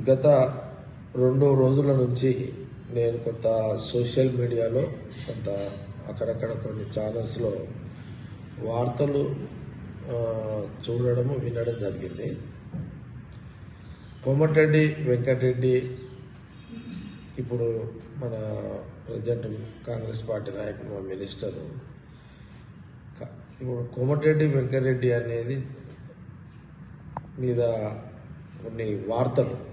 గత రెండు రోజుల నుంచి నేను కొంత సోషల్ మీడియాలో కొంత అక్కడక్కడ కొన్ని ఛానల్స్లో వార్తలు చూడడము వినడం జరిగింది. కోమటిరెడ్డి వెంకటరెడ్డి ఇప్పుడు మన ప్రజెంట్ కాంగ్రెస్ పార్టీ నాయకుడు మా మినిస్టరు. ఇప్పుడు కోమటిరెడ్డి వెంకటరెడ్డి అనేది మీద కొన్ని వార్తలు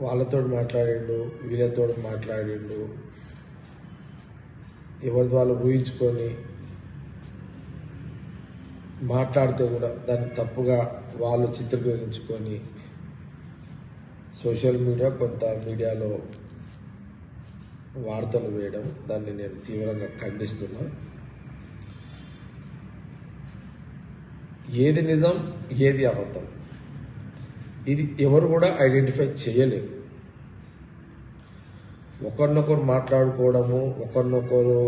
వాళ్ళతో మాట్లాడిండు వీళ్ళతో మాట్లాడిండు ఎవరి వాళ్ళు ఊహించుకొని మాట్లాడితే కూడా దాన్ని తప్పుగా వాళ్ళు చిత్రీకరించుకొని సోషల్ మీడియా కొంత మీడియాలో వార్తలు వేయడం దాన్ని నేను తీవ్రంగా ఖండిస్తున్నా. ఏది నిజం ఏది అబద్ధం? ఇది ఎవరు కూడా ఐడెంటిఫై చేయలేరు ఒకరినొకరు మాట్లాడుకోవడము ఒకరినొకరు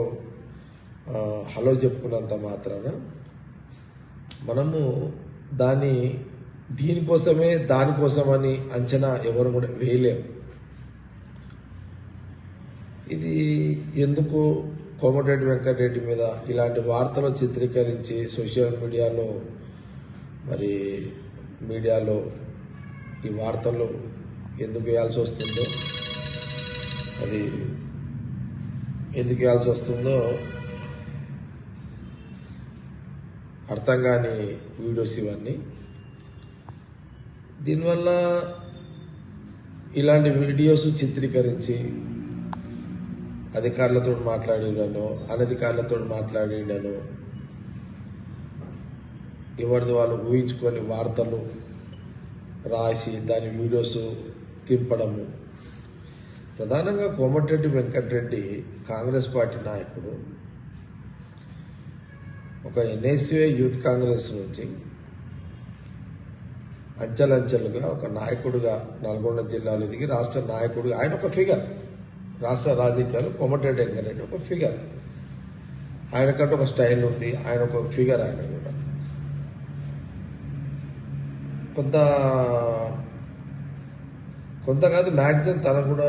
హలో చెప్పుకున్నంత మాత్రాన మనము దాన్ని దీనికోసమే దానికోసమని అంచనా ఎవరు కూడా వేయలేము. ఇది ఎందుకు కోమటిరెడ్డి వెంకటరెడ్డి మీద ఇలాంటి వార్తలు చిత్రీకరించి సోషల్ మీడియాలో మరి మీడియాలో ఈ వార్తలు ఎందుకు వేయాల్సి వస్తుందో అది ఎందుకు వేయాల్సి వస్తుందో అర్థం కాని వీడియోస్ ఇవన్నీ. దీనివల్ల ఇలాంటి వీడియోస్ చిత్రీకరించి అధికారులతో మాట్లాడినను అనధికారులతో మాట్లాడినను ఎవరిది వాళ్ళు ఊహించుకొని వార్తలు రాసి దాని వీడియోస్ తింపడము ప్రధానంగా కోమటిరెడ్డి వెంకటరెడ్డి కాంగ్రెస్ పార్టీ నాయకుడు. ఒక ఎన్ఎస్ఏ యూత్ కాంగ్రెస్ నుంచి అంచెలంచెలుగా ఒక నాయకుడిగా నల్గొండ జిల్లాలో దిగి రాష్ట్ర నాయకుడిగా ఆయన ఒక ఫిగర్ రాష్ట్ర రాజకీయాలు కోమటిరెడ్డి వెంకటరెడ్డి ఒక ఫిగర్ ఆయనకంటే ఒక స్టైల్ ఉంది ఆయన ఒక ఫిగర్ ఆయన కూడా. కొంత కొంత కాదు మ్యాక్సిమం తను కూడా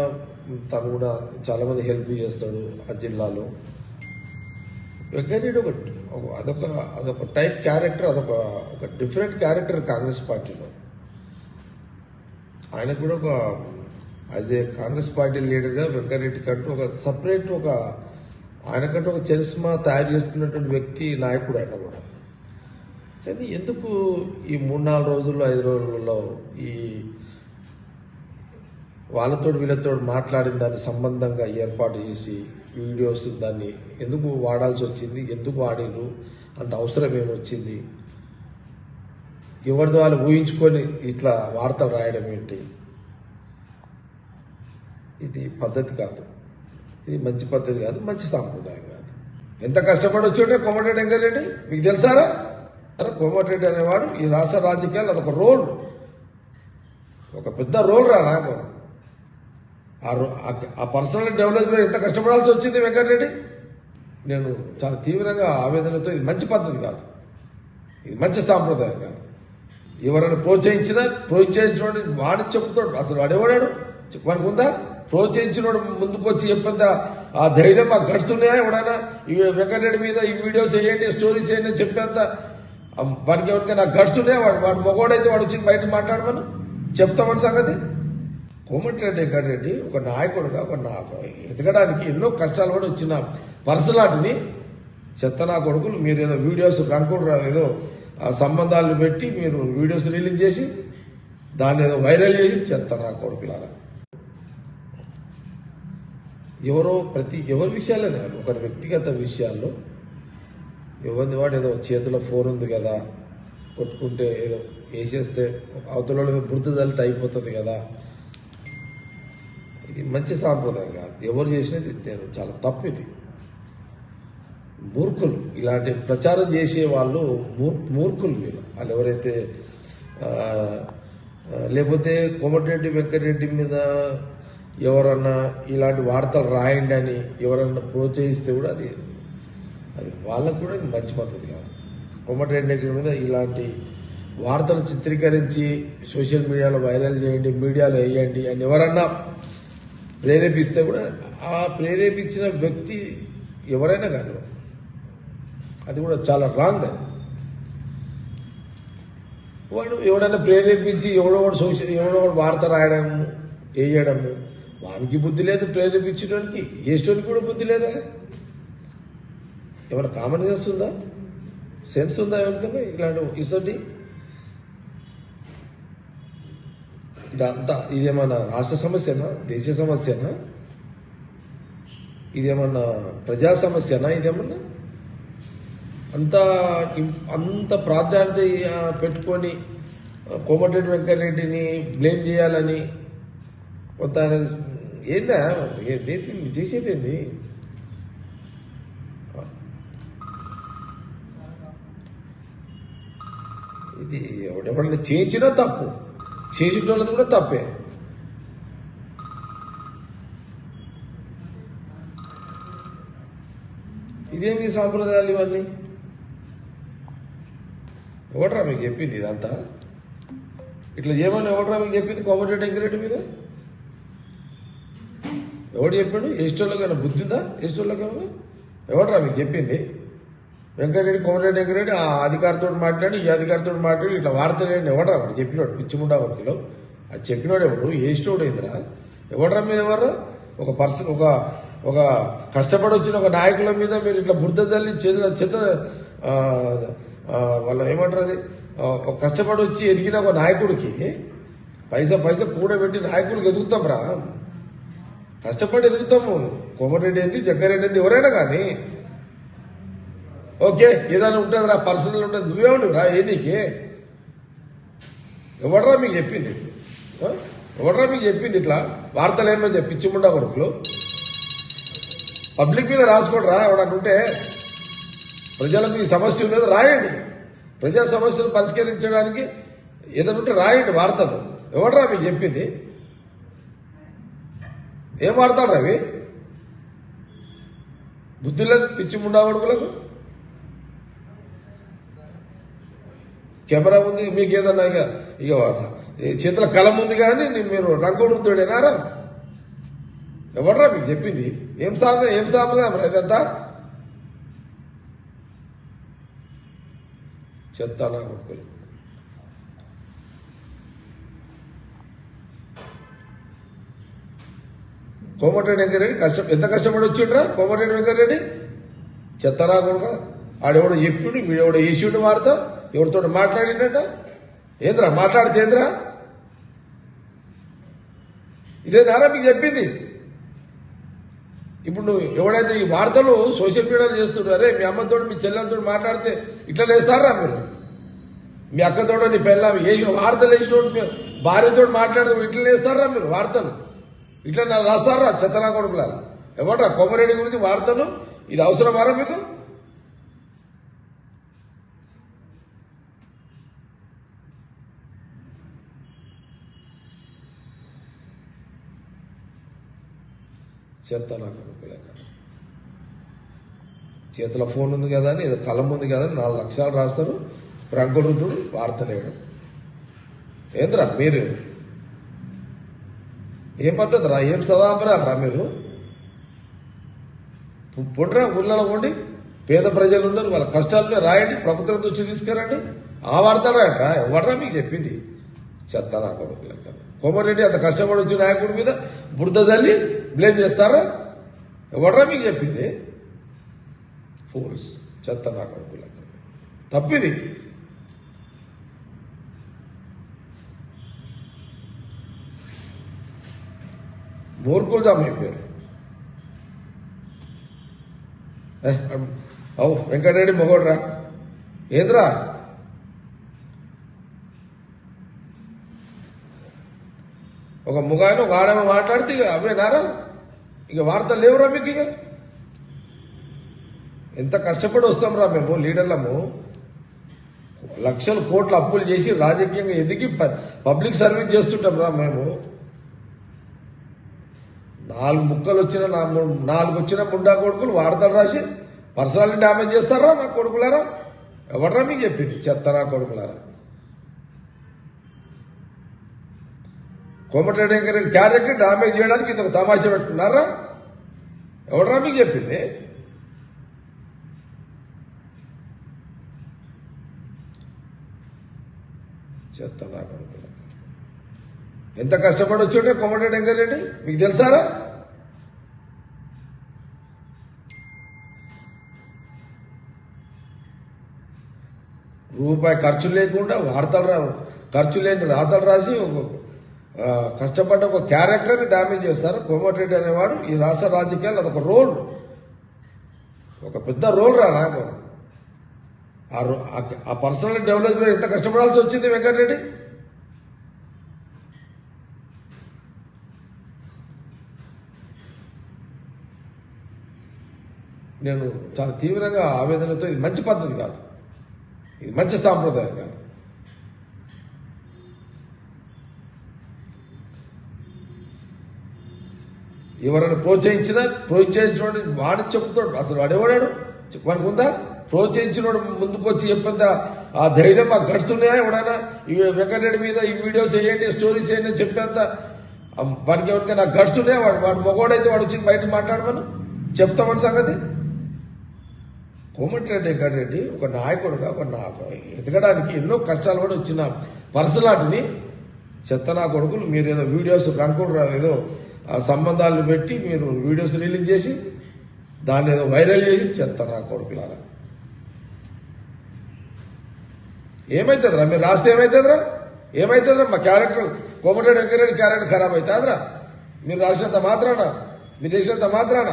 తను కూడా చాలామంది హెల్ప్ చేస్తాడు ఆ జిల్లాలో. వెంకటరెడ్డి ఒక అదొక అదొక టైప్ క్యారెక్టర్ అదొక ఒక డిఫరెంట్ క్యారెక్టర్ కాంగ్రెస్ పార్టీలో. ఆయన కూడా ఒక యాజ్ ఏ కాంగ్రెస్ పార్టీ లీడర్గా వెంకయ్యరెడ్డి కంటూ ఒక సపరేట్ ఒక ఆయనకంటూ ఒక చరిస్మా తయారు చేసుకున్నటువంటి వ్యక్తి నాయకుడు ఆయన కూడా. కానీ ఎందుకు ఈ మూడు నాలుగు రోజుల్లో ఐదు రోజులలో ఈ వాళ్ళతో వీళ్ళతో మాట్లాడిన దాన్ని సంబంధంగా ఏర్పాటు చేసి వీడియోస్ దాన్ని ఎందుకు వాడాల్సి వచ్చింది ఎందుకు వాడిరు అంత అవసరం ఏమొచ్చింది ఎవరిది వాళ్ళు ఊహించుకొని ఇట్లా వార్తలు రాయడం ఏంటి? ఇది పద్ధతి కాదు. ఇది మంచి పద్ధతి కాదు మంచి సాంప్రదాయం కాదు. ఎంత కష్టపడి వచ్చాడే కోమటిరెడ్డి వెంకటరెడ్డి మీకు తెలుసారా? కోమటిరెడ్డి అనేవాడు ఈ రాష్ట్ర రాజకీయాలు అదొక రోల్. ఒక పెద్ద రోల్ రా నాకు. ఆ ఆ- పర్సనల్ డెవలప్మెంట్ ఎంత కష్టపడాల్సి వచ్చింది వెంకటరెడ్డి? నేను చాలా తీవ్రంగా ఆవేదనతో ఇది మంచి పద్ధతి కాదు. ఇది మంచి సాంప్రదాయం కాదు. ఎవరైనా ప్రోత్సహించినా ప్రోత్సహించినోడు వాడి చెప్తాడు అసలు వాడేవాడాడు? వాడికి ఉందా? ప్రోత్సహించినోడు ముందుకు వచ్చి చెప్పేంత ఆ ధైర్యం ఆ గడుచున్నాయా ఎవడైనా? ఈ వెంకటరెడ్డి మీద ఈ వీడియోస్ వేయండి స్టోరీస్ వేయండి చెప్పేంత వాడికి ఎవరికైనా గట్స్ ఉన్నాయా? వాడు వాడు మగవాడైతే వాడు వచ్చి బయట మాట్లాడమను? చెప్తామని సంగతి? కోమటిరెడ్డి వెంకటరెడ్డి ఒక నాయకుడుగా ఒక నా ఎదగడానికి ఎన్నో కష్టాలు కూడా వచ్చిన పర్సనాటిని చెత్త నా కొడుకులు మీరు ఏదో వీడియోస్ రంకుడు రా- ఏదో సంబంధాలను పెట్టి మీరు వీడియోస్ రిలీజ్ చేసి దాన్ని ఏదో వైరల్ చేసి చెత్త నా కొడుకులారా. ఎవరో ప్రతి ఎవరి విషయాలనే ఒకరి వ్యక్తిగత విషయాల్లో ఎవరిది వాడు ఏదో చేతిలో ఫోన్ ఉంది కదా కొట్టుకుంటే ఏదో వేసేస్తే అవతల మీద బురద అయిపోతుంది కదా. ఇది మంచి సాంప్రదాయం కాదు. ఎవరు చేసినది చాలా తప్పు ఇది. మూర్ఖులు ఇలాంటి ప్రచారం చేసే వాళ్ళు మూర్ మూర్ఖులు వీళ్ళు. వాళ్ళు ఎవరైతే లేకపోతే కోమటిరెడ్డి వెంకటరెడ్డి మీద ఎవరన్నా ఇలాంటి వార్తలు రాయండి అని ఎవరన్నా ప్రోత్సహిస్తే కూడా అది అది వాళ్ళకు కూడా ఇది మంచి పద్ధతి కాదు. కొమ్మటిరెడ్డి మీద ఇలాంటి వార్తలు చిత్రీకరించి సోషల్ మీడియాలో వైరల్ చేయండి మీడియాలో వేయండి అని ఎవరన్నా ప్రేరేపిస్తే కూడా ఆ ప్రేరేపించిన వ్యక్తి ఎవరైనా కానీ అది కూడా చాలా రాంగ్ అది. వాడు ఎవడైనా ప్రేరేపించి ఎవడో ఒకటి సోషల్ ఎవడో ఒకటి వార్త రాయడము వేయడము వానికి బుద్ధి లేదు ప్రేరేపించడానికి వేసేవానికి కూడా బుద్ధి లేదా? ఏమైనా కామన్ సెన్స్ ఉందా? సెన్స్ ఉందా ఎవరికన్నా ఇలాంటి ఇసండి ఇదంతా ఇదేమన్నా రాష్ట్ర సమస్యనా? దేశ సమస్యనా? ఇదేమన్నా ప్రజా సమస్యనా ఇదేమన్నా? అంత అంత ప్రాధాన్యత పెట్టుకొని కోమటిరెడ్డి వెంకటరెడ్డిని బ్లేమ్ చేయాలని కొంత ఆయన ఏందా? ఏ- చేసేది ఏంది? ఇది ఎవడెవడన్నా చేయించినా తప్పు. చేసేటోళ్ళది కూడా తప్పే. ఇదేమి సాంప్రదాయాలు ఇవన్నీ? ఎవడరా మీకు చెప్పింది ఇదంతా? ఇట్లా ఏమన్నా ఎవడరా మీకు చెప్పింది కోమటిరెడ్డి వెంకరెడ్డి మీద? ఎవడు చెప్పాడు? ఎస్టోళ్ళకైనా బుద్ధిదా? ఉందా ఎస్టోళ్ళకేమన్నా ఎవడరా మీకు చెప్పింది? వెంకటరెడ్డి కోమరెడ్డి వెంకరెడ్డి ఆ అధికారితో మాట్లాడి ఈ అధికారితో మాట్లాడి ఇట్లా వాడతలేండి ఎవడరా వాడు? చెప్పినాడు పిచ్చిముండా వృత్తిలో అది చెప్పినాడు ఎవడు? ఏస్టోడు ఏందిరా? ఎవడరా మీద ఎవరు? ఒక పర్సన్ ఒక ఒక కష్టపడి వచ్చిన ఒక నాయకుల మీద మీరు ఇట్లా బురద జల్లి చేతుల చేత వాళ్ళ ఏమంటారు అది? ఒక కష్టపడి వచ్చి ఎదిగిన ఒక నాయకుడికి పైసా పైసా కూడబెట్టి నాయకులకు ఎదుగుతాం రా. కష్టపడి ఎదుగుతాము. కోమరెడ్డి ఏంది జగ్గారెడ్డి ఏంది ఎవరైనా కానీ ఓకే ఏదైనా ఉంటుంది రా పర్సనల్ ఉంటుంది. నువ్వేమను? రా ఏ నీకే? ఎవడరా మీకు చెప్పింది? ఎవడరా మీకు చెప్పింది ఇట్లా? వార్తలు ఏమని చెప్పి పిచ్చిముండా కొడుకులు? పబ్లిక్ మీద రాసుకోండి రా ప్రజలకు ఈ సమస్య ఉన్నది రాయండి. ప్రజా సమస్యలు పరిష్కరించడానికి ఏదైనా ఉంటే రాయండి వార్తలు. ఎవడరా మీకు చెప్పింది? ఏం వాడతాడు రవి బుద్ధి పిచ్చిముండా పిచ్చి ముండా కొడుకులకు? కెమెరా ఉంది మీకు ఏదన్నా ఇక ఇక ఈ కలం ఉంది కానీ మీరు మీరు రంగుడుతుడేనారా ఎవడరా మీకు చెప్పింది? ఏం సాగు ఏం సాగుగా ఇదంతా చెత్త నా కొడుకులు. కోమటిరెడ్డి వెంకరెడ్డి కష్టం ఎంత కష్టపడి వచ్చిండ్రా కోమటిరెడ్డి వెంకరెడ్డి చెత్తరా కొడుక. ఆడెవడో చెప్పిండు వీడెవడో వేసిండు వార్త ఎవరితో మాట్లాడిండట ఏంద్రా మాట్లాడితే ఏంద్రా? ఇదే నారా మీకు చెప్పింది. ఇప్పుడు నువ్వు ఎవడైతే ఈ వార్తలు సోషల్ మీడియాలో చేస్తుండ్రు అరే మీ అమ్మతో మీ చెల్లెలతో మాట్లాడితే ఇట్లా వేస్తారా మీరు? మీ అక్కతోడో నీ పెళ్ళ వేసిన వార్తలు వేసిన భార్యతో మాట్లాడితే ఇట్లా వేస్తారా మీరు వార్తలు? ఇట్లా రాస్తారా చెత్తనా కొడుకులారా? ఎవడరా కొమ్మరెడ్డి గురించి వార్తలు? ఇది అవసరమారా మీకు? చెత్తనా కొడుకులే చేతిలో ఫోన్ ఉంది కదా అని ఏదో కలం ఉంది కదా అని నాలుగు లక్షలు రాస్తారు. రంగురుద్దుడు వార్తలేయడం ఏంద్రా మీరు? ఏం పద్ధతి రా? ఏం సదాపరాలు రా మీరు? పు- పుండ్రా ఊళ్ళలో ఉండి పేద ప్రజలు ఉన్నారు వాళ్ళ కష్టాలు రాయండి ప్రభుత్వం దృష్టి తీసుకురండి. ఆ వార్తలు రాయండి రా ఎవడరా మీకు చెప్పింది? చెత్త నా కొడుకు లెక్క కోమరెడ్డి అంత కష్టపడి వచ్చిన నాయకుడి మీద బురద జల్లి బ్లేమ్ చేస్తారా? ఎవడరా మీకు చెప్పింది? ఫోల్స్ చెత్త నా కొడుకు తప్పిది. మూర్ఖులు జామ అయిపోయారు. ఏ, అవు వెంకటరెడ్డి మొగోడ్రా. ఏంద్రా? ఒక ముగాయన ఒక ఆడమ మాట్లాడితే ఇక అవేనారా ఇక వార్తలు లేవురా మీకు ఇక? ఎంత కష్టపడి వస్తాం రా మేము లీడర్లము? లక్షలు కోట్ల అప్పులు చేసి రాజకీయంగా ఎదిగి ప- పబ్లిక్ సర్వీస్ చేస్తుంటాం రా మేము. నాలుగు ముక్కలు వచ్చిన నా ము- నాలుగు వచ్చిన ముండా కొడుకులు వార్తలు రాసి పర్సనాలిటీ డ్యామేజ్ చేస్తారా నా కొడుకులారా? ఎవడరా మీకు చెప్పింది చెత్త నా కొడుకులారా? కోమటిరెడ్డి గారి క్యారెక్టర్ డామేజ్ చేయడానికి ఇది ఒక తమాషా పెట్టుకున్నారా? ఎవడరా మీకు చెప్పింది? చెత్త ఎంత కష్టపడి వచ్చి కోమటిరెడ్డి వెంకరెడ్డి మీకు తెలుసారా? రూపాయి ఖర్చు లేకుండా వార్తలు రా ఖర్చు లేని రాతలు రాసి కష్టపడ్డ ఒక క్యారెక్టర్ని డ్యామేజ్ చేస్తారు. కోమటిరెడ్డి అనేవాడు ఈ రాష్ట్ర రాజకీయాలు అదొక రోల్. ఒక పెద్ద రోల్ రా నాకు. ఆ రో- ఆ- ఆ పర్సనల్ డెవలప్మెంట్ ఎంత కష్టపడాల్సి వచ్చింది వెంకటరెడ్డి? నేను చాలా తీవ్రంగా ఆవేదనతో ఇది మంచి పద్ధతి కాదు. ఇది మంచి సాంప్రదాయం కాదు. ఎవరైనా ప్రోత్సహించినా ప్రోత్సహించినోడు వాడిని చెప్తాడు అసలు వాడు ఎవడాడు వాడికి ఉందా ప్రోత్సహించినోడు ముందుకు వచ్చి చెప్పేంత ఆ ధైర్యం ఆ గట్స్ ఉన్నాయా ఎవడైనా? ఈ వెంకటరెడ్డి మీద ఈ వీడియోస్ వేయండి స్టోరీస్ వేయండి చెప్పేంత వాడికి ఎవరికైనా గట్స్ ఉన్నాయా వాడు వాడు మగోడైతే వాడు వచ్చి బయట మాట్లాడమను? చెప్తామని సంగతి? కోమటిరెడ్డి వెంకటరెడ్డి ఒక నాయకుడుగా ఒక నా ఎదగడానికి ఎన్నో కష్టాలు కూడా వచ్చిన పర్సలాటిని చెత్త నా కొడుకులు మీరు ఏదో వీడియోస్ రంకుడు ఏదో ఆ సంబంధాలు పెట్టి మీరు వీడియోస్ రిలీజ్ చేసి దాన్ని ఏదో వైరల్ చేసి చెత్త నా కొడుకులారా. ఏమవుతుందిరా మీరు రాస్తే ఏమవుతుందిరా ఏమవుతుందిరా మా క్యారెక్టర్ కోమటిరెడ్డి వెంకరెడ్డి క్యారెక్టర్ ఖరాబ్ అవుతుందిరా. మీరు రాసినంత మాత్రాన? మీరు చేసినంత మాత్రాన?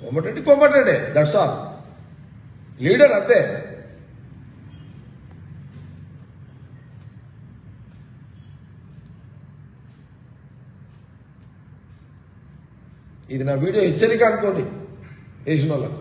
Komatireddy Komatireddy that's all. Leader అంతే. ఇది నా వీడియో హెచ్చరిక అనుకోండి. వేసిన వాళ్ళకు